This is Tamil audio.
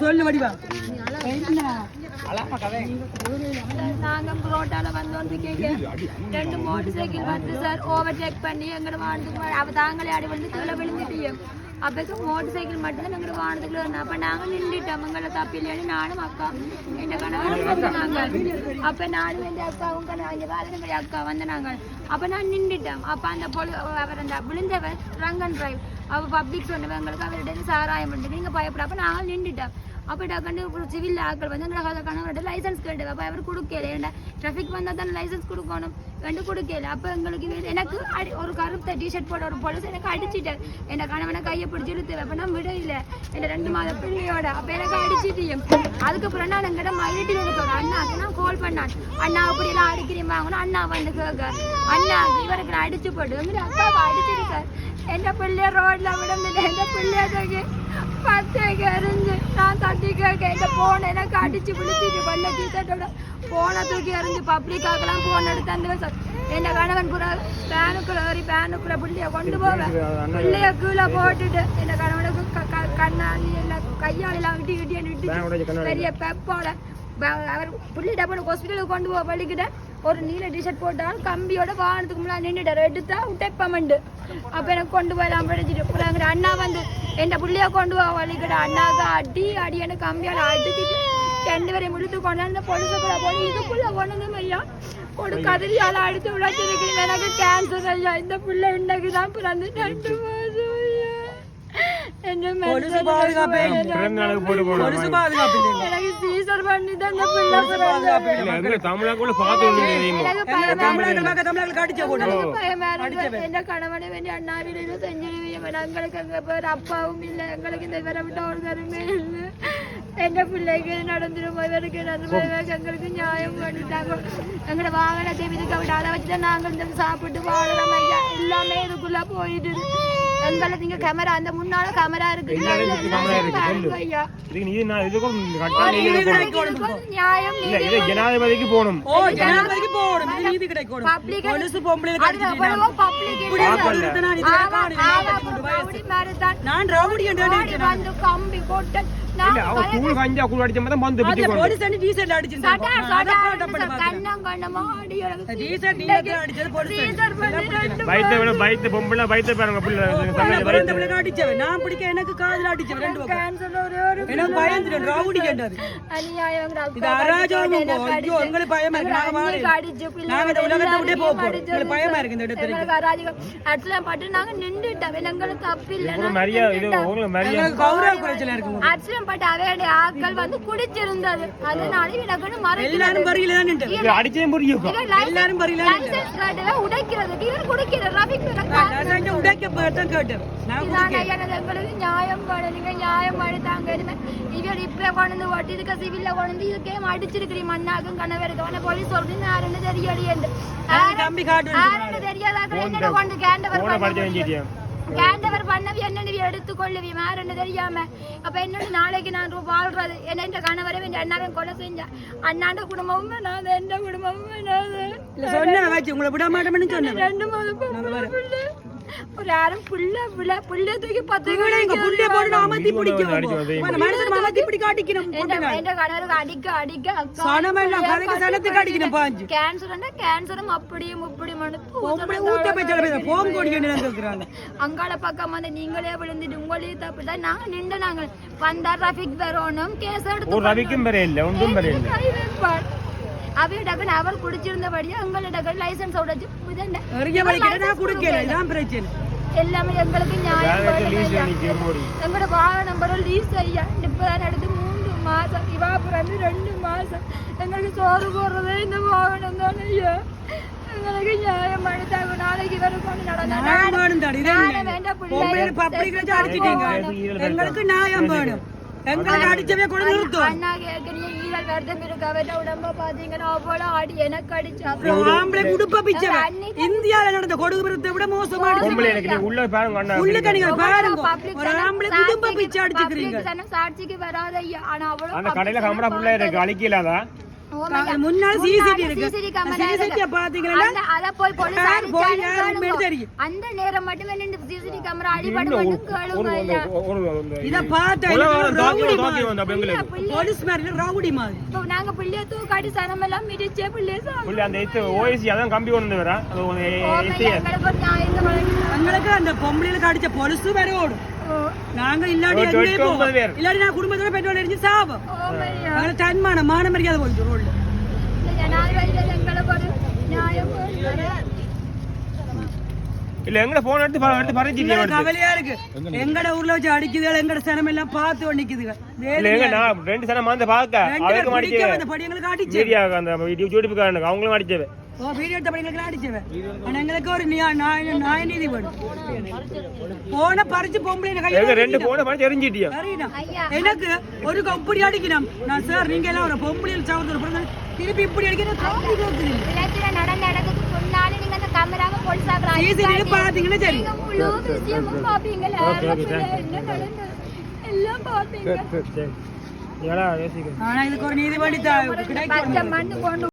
சொல்லு வடிவா. நாங்க புரோட்டால வந்து கேட்க ரெண்டு மோட்டர் சைக்கிள் வந்து சார் ஓவர் டேக் பண்ணி எங்கட வானத்துக்கு அவ தாங்களே அடி வந்து கீழே விழுந்துட்டியே அப்பக்கு மோட்டர் சைக்கிள் மட்டும்தான் எங்களுக்கு எங்கட வானத்துக்குள்ள இருந்தா அப்ப நாங்க நின்றுட்டோம் எங்களை தப்பில்லைன்னு நானும் அக்கா என் கணவரும் வந்தாங்க அப்போ நானும் என் அக்காவும் கணவன் வேலை அக்கா வந்து நாங்கள் அப்போ நான் நின்றுட்டேன் அப்போ அந்த பொழு அவர் அந்த விழுந்தவர் ரங்கன் டிரைவ் அவள் பப்ளிக் சொன்னவங்க எங்களுக்கு அவர்கிட்ட சாராயம் பண்ணிட்டு நீங்கள் பயப்பட அப்போ நாங்கள் நின்றுட்டோம் அப்போ டக்குன்னு ஒரு சிவில் ஆக்கள் வந்து எங்களை கணவர்கிட்ட லைசன்ஸ் கேட்டு அப்போ அவர் கொடுக்கல ஏன்டா டிராஃபிக் வந்தால் தானே லைசன்ஸ் கொடுக்கணும் கண்டு கொடுக்கல அப்போ எங்களுக்கு இது- எனக்கு அடி ஒரு கருத்த டிஷர்ட் போட ஒரு பொழுது எனக்கு அடிச்சிட்டார் என் கணவனை கையை பிடிச்சி இழுத்து அப்போ விடையில விட என் ரெண்டு மாத பிள்ளையோட. அப்போ எனக்கு அடிச்சிட்டியும். அதுக்கப்புறம் நான் எங்கிட்ட மைலிட்டி இருக்கோட அண்ணாக்கு நான் கால் பண்ணான். அண்ணா அப்படியெல்லாம் அடிக்கிறீங்க வாங்கணும். அண்ணா வந்து கேட்க அண்ணா இவருக்கு நான் அடிச்சு போட்டு. வந்து அக்காவை அடிச்சிருக்கார். என் பிள்ளைய ரோட்ல விடல என் பிள்ளைய தூக்கி பத்தேக்கு எறிஞ்சு நான் தட்டி கேட்க இந்த போன எனக்கு அடிச்சு விழுத்திட்டு வல்ல டீச்சர்ட்டோட போனை தூக்கி எறிஞ்சு பப்ளிக்காக்கெல்லாம் போன் எடுத்து அந்த என் கணவன் கூட பேனுக்குள்ள ஏறி பேனுக்குள்ள பிள்ளைய கொண்டு போவேன். பிள்ளைய கீழே போட்டுட்டு என் கணவனுக்கு கண்ணாடி எல்லாம் கையாளெல்லாம் விட்டு விட்டு விட்டு பெரிய பெப்போட அவர் புள்ளி டப்பனு ஹாஸ்பிட்டலுக்கு கொண்டு போக பள்ளிக்கிட்ட. ஒரு நீல டிஷர்ட் போட்டால் கம்பியோட வாகனத்துக்கு முன்னாடி நின்றுட்டார் எடுத்தா உட்டைப்பமண்டு அப்போ எனக்கு கொண்டு போயலாம் படிச்சுட்டு எங்க அண்ணா வந்து என் புள்ளைய கொண்டு போக வழிக்கிட்ட அண்ணாக்கு அடி அடி எனக்கு கம்பியால் அடிச்சுட்டு ரெண்டு பேரையும் முடித்து கொண்டாந்து பொழுதுக்குள்ள போய் இதுக்குள்ள கொண்டு ஐயா ஒரு கதிரியால் அடித்து விளைச்சிருக்கீங்க எனக்கு கேன்சர் ஐயா இந்த பிள்ளை இன்னைக்கு தான் பிறந்து ரெண்டு மாதம் ஐயா பொலிசு பாதுகாப்பு பிறந்த நாளுக்கு போட்டு போகணும் பொலிசு பாதுகாப்பு. எனக்கு சீசர் பண்ணி தான் பிள்ளை பாதுகாப்பு. எங்க தமிழாக்குள்ள பார்த்து ஒண்ணு தெரியுமா தமிழ்நாட்டு தமிழர்களுக்கு அடிச்ச போட்டு. எந்த கணவனை வேண்டி அண்ணாவிலும் செஞ்சிருவீங்க எங்களுக்கு எங்க பேர் அப்பாவும் இல்லை எங்களுக்கு இந்த இவரை விட்ட ஒரு தருமே இல்லை நடந்துரும் இவருக்கு நடந்துரும் எங்களுக்கு நியாயம் பண்ணிட்டாங்க எங்களோட வாகனத்தை இதுக்க விட அதை வச்சுதான் நாங்கள் இந்த சாப்பிட்டு வாழறோம் ஐயா எல்லாமே இதுக்குள்ள போயிட்டு எங்களை நீங்க கேமரா அந்த முன்னால கேமரா இருக்கு. ஜனாதிபதிக்கு போகணும். ஜனாதிபதிக்கு நீதி கிடைக்கணும். பொலிசு பொம்பளை நான். ரவுடி என்று கம்பி போட்டு அடிச்ச மாதிரி வந்து அது பயத்தை விட பயத்தை பொம்பளை பயத்தை பாருங்க பிள்ளை. அடிச்சவன். நான் பிடிக்க எனக்கு காதுல அடிச்சவன் ரெண்டு பக்கம். எனக்கு பயந்துட்டேன். ரவுடி கேட்டாரு. அநியாயம் இது அராஜகம் ஐயோ உங்களுக்கு பயமா இருக்கு. நாங்க வாழ அடிச்சு பிள்ளை நாங்க இந்த உலகத்தை விட்டே போக போறோம். அடிச்சு உங்களுக்கு பயமா இருக்கு இந்த இடத்துல. எங்களுக்கு அராஜகம். ஆக்சுவலா பட்டு நாங்க நின்றுட்டோம். எங்களுக்கு தப்பு இல்லை. ஒரு மரியாதை இது உங்களுக்கு மரியாதை. எங்களுக்கு கௌரவ குறைச்சல இருக்கு ஆக்சுவலம் பட்டு அவையோட ஆட்கள் வந்து குடிச்சிருந்தது. அதனால எனக்கு மறைக்கிறது எல்லாரும் பரியில தான் நின்று இது அடிச்சே புரியும் எல்லாரும் கார்டுல உடைக்கிறது இவர் குடிக்கிற ரவிக்கு நான் உடைக்க போயிட்டு கேட்டேன் எனக்கு நியாயம் வேணும் நீங்க நியாயம் பண்ணி தாங்க இனிமே. இவர் இப்ப கொண்டு ஓட்டி இதுக்கு சிவில்ல கொண்டு இதுக்கே அடிச்சிருக்கிறீங்க மண்ணாக்கும் கணவருக்கு. அவனை போலீஸ் யாருன்னு தெரியலையே கொண்டு கேண்டவர் கேண்டவர் பண்ணவி என்னன்னு எடுத்துக்கொள்ளுவி? யாருன்னு தெரியாம? அப்ப என்னோட நாளைக்கு நான் வாழ்றது? என்ன இந்த கணவரை என் அண்ணாவை கொலை செஞ்சேன் அண்ணாண்ட குடும்பமும் வேணாது எந்த குடும்பமும் வேணாது வச்சு உங்களை விட மாட்டேன்னு சொன்னேன் ரெண்டு மாதம். ஒரு யாரும் புள்ள புள்ள புள்ள தூக்கி பத்து இவனை எங்க புள்ளைய போட்டு அமர்த்தி பிடிக்கும் மனுஷன் அமர்த்தி பிடிக்க அடிக்கணும் எந்த கணவருக்கு அடிக்க அடிக்க சனமெல்லாம் கணக்கு சனத்துக்கு அடிக்கணும் பாஞ்சு. கேன்சர் கேன்சரும் அப்படியும் இப்படியும் பொம்பளை ஊத்த போய் பேச போம் கோடி கேட்கிறாங்க அங்கால பக்கம் வந்து நீங்களே விழுந்துட்டு உங்களே தப்பு தான் நாங்க நின்று நாங்க வந்தா டிராபிக் வரணும் கேஸ் ஒரு எடுத்து ரவிக்கும் பெரிய இல்லை ஒன்றும் பெரிய இல்லை கை வைப்பார். அவைய டக்குன்னு அவர் குடிச்சிருந்தபடியா எங்களை டக்குன்னு லைசன்ஸ் உடைச்சு இதென்ன? நிறைய வலிக்கிட்ட நான் குடுக்கல இதான் பிரச்சனை எல்லாமே எங்களுக்கு நியாயம் வேலைக்கு வேணும் லீஸ் ஐயா. அடிக்க போடி எங்களோட வாகன நம்பரும் லீஸ் ஐயா இப்பதான் எடுத்து மூன்று மாசம் இவா பிறந்து ரெண்டு மாசம் எங்களுக்கு சோறு போடுறதே இந்த வாகனம் தானே ஐயா எங்களுக்கு நியாயம் அடித்தாங்க நாளைக்கு இவரு கொண்டு நடந்தா நியாயம் வேணும் தாடி இது நானே என்ன? வேண்டாம் பிள்ளை. பொம்பளை பப்ளிக் வச்சு அடிச்சிட்டீங்க எங்களுக்கு நியாயம் வேணும் எங்களுக்கு அடிச்சவே கொண்டு நிறுத்தும் அண்ணா கேட்கறீங்க வருத்தம் இருக்கு அவர்கிட்ட உடம்ப பாத்தீங்கன்னா அவ்வளோ ஆடி எனக்கு அடிச்சா. ஆம்பளை இந்தியால நடந்த விட மோசமா உள்ள பாருங்க பாருங்க. ஒரு ஆம்பளை குடும்ப பிச்சை அடிச்சுக்கிறீங்க. சாட்சிக்கு வராத. ஐயா ஆனா அவ்வளவு அந்த கடையில கமரா புள்ள இருக்கு அழிக்கலாதா முன்னாள் சிசிடி இருக்கு. சிசிடி. பாத்தீங்கன்னா அத போய் போய் தெரியும். அந்த நேரம் மட்டுமே அடிபட்டு கேளுங்க இத பார்த்தா போலீஸ் மாதிரி ரவுடி மாதிரி. இப்போ நாங்க பிள்ளைய தூக்காடி மிதிச்சே பிள்ளைய. புள்ளி அந்த ஓஎஸ்சி அதான் கம்பி கொண்டு வரா அது எங்களுக்கு அந்த பொம்பளைகளுக்கு அடிச்ச பொலிசு வேற ஓடும். நாங்க இல்லாட்டி ஒரு எங்கே எட்டு, போவோம். இல்லாட்டி நான் குடும்பத்தோட பெட்ரோல் அடிச்சு சாபம் ஓமையா. எங்களுக்கு தன்மான மான மரியாதை போயிட்டு ரோட்ல. இல்ல எங்கட போன் எடுத்து எடுத்து பறிச்சிட்டு எங்களுக்கு கவலையா இருக்கு எங்கட ஊர்ல வச்சு அடிக்குதுகள் எங்கட சனம் எல்லாம் பார்த்து நிக்குதுங்க இல்ல எங்க நான் ரெண்டு சனம் அடிச்சு அந்த அவங்களும் அடிச்சவே ஓ வீடியோ எடுத்த படி எங்களுக்கு அடிச்சவன் ஆனா எங்களுக்கு ஒரு நியா- நியாய நியாய நீதி வேணும் போன பறிச்சு பொம்பளை கையில ரெண்டு போனை பறிச்சு எரிஞ்சிட்டியா. எனக்கு ஒரு இப்படி அடிக்கணும் நான் சார் நீங்க எல்லாம் ஒரு பொம்பளையில் பிறகு திருப்பி இப்படி அடிக்கணும் காப்பி கொடுக்குறீங்க இலக்கிற நடந்த இடத்துக்கு முன்னாடி நீங்க அந்த கேமராவை போலீஸாக்குற சிசிடிவி பாத்தீங்கன்னா சரி நீங்க முழு விஷயமும் பாப்பீங்களா ஓகே, ஓகே, thank you. என்ன நடந்தது எல்லாம் பாப்பீங்க சரி சரி ஏடா யோசிக்கிறேன் ஆனா இதுக்கு ஒரு நீதிபதி கிடைக்கும்